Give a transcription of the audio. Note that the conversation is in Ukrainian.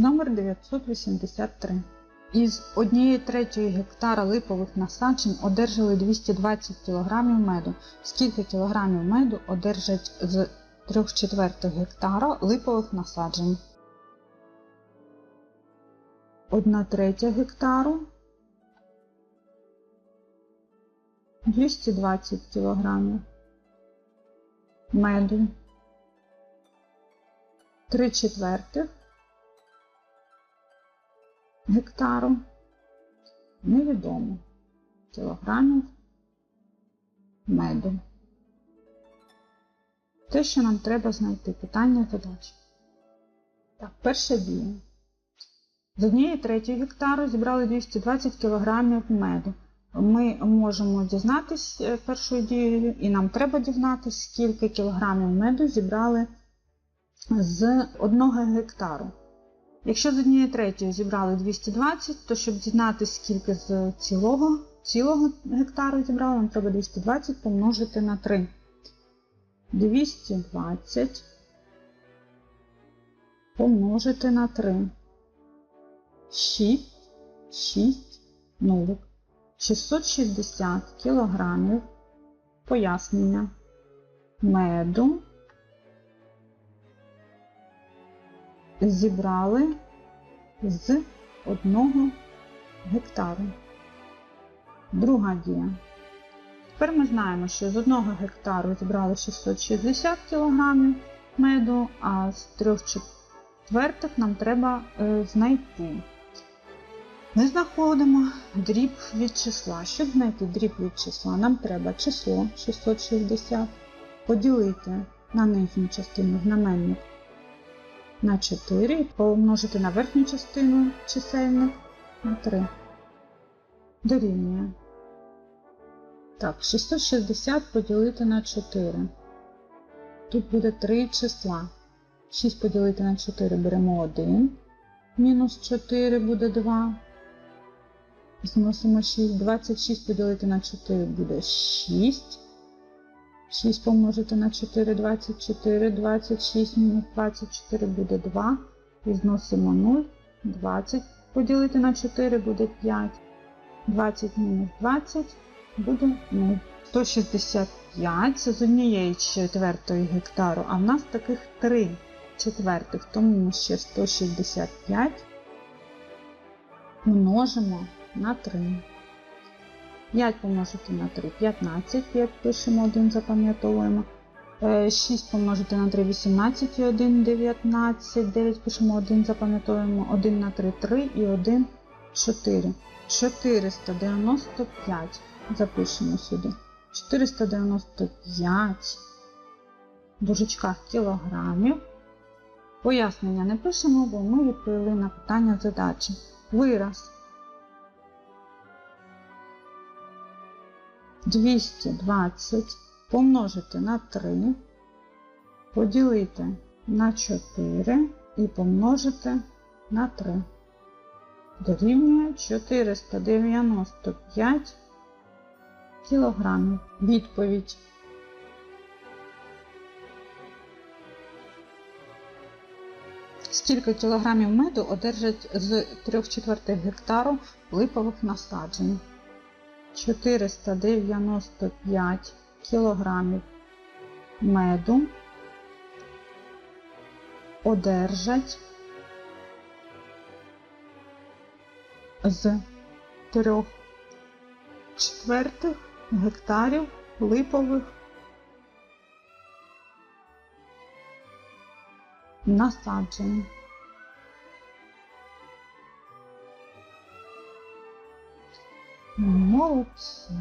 Номер 983. Із 1 третьої гектара липових насаджень одержали 220 кг меду. Скільки кілограмів меду одержать з 3 четвертих гектара липових насаджень? 1 третя гектару 220 кг меду. 3 четвертих гектару невідомо кілограмів меду. Те, що нам треба знайти, питання задачі. Так, перша дія. З однієї третьої гектару зібрали 220 кг меду. Ми можемо дізнатись е, першою дією, і нам треба дізнатись, скільки кілограмів меду зібрали з одного гектару. Якщо з однієї третьої зібрали 220, то щоб дізнатися, скільки з цілого, цілого гектару зібрали, нам треба 220 помножити на 3. 220 помножити на 3. 6, 6, 0. 660 кілограмів пояснення меду зібрали з одного гектару. Друга дія. Тепер ми знаємо, що з одного гектару зібрали 660 кг меду, а з трьох четвертих нам треба е, знайти. Ми знаходимо дріб від числа. Щоб знайти дріб від числа, нам треба число 660 поділити на нижню частину знаменник на 4 і помножити на верхню частину чисельник на 3. Дорівнює. Так, 660 поділити на 4. Тут буде 3 числа. 6 поділити на 4 беремо 1. Мінус 4 буде 2. Зносимо 6. 26 поділити на 4 буде 6. 6 помножити на 4, 24, 26 мінус 24 буде 2. І зносимо 0. 20 поділити на 4 буде 5. 20 мінус 20 буде 0. 165 це з однієї четвертої гектару, а в нас таких 3 четвертих, тому ми ще 165 множимо на 3. 5 помножити на 3 15, 5 пишемо 1, запам'ятовуємо. 6 помножити на 3 18 і 1 19, 9 пишемо 1, запам'ятовуємо 1 на 3 3 і 1 4. 495 запишемо сюди. 495 в дужечках кілограмів. Пояснення не пишемо, бо ми відповіли на питання задачі. Вираз 220 помножити на 3, поділити на 4 і помножити на 3. Дорівнює 495 кілограмів. Відповідь. Скільки кілограмів меду одержать з 3 четвертих гектару липових насаджень? 495 кілограмів меду одержать з 3 четвертих гектарів липових насаджень. Молодці.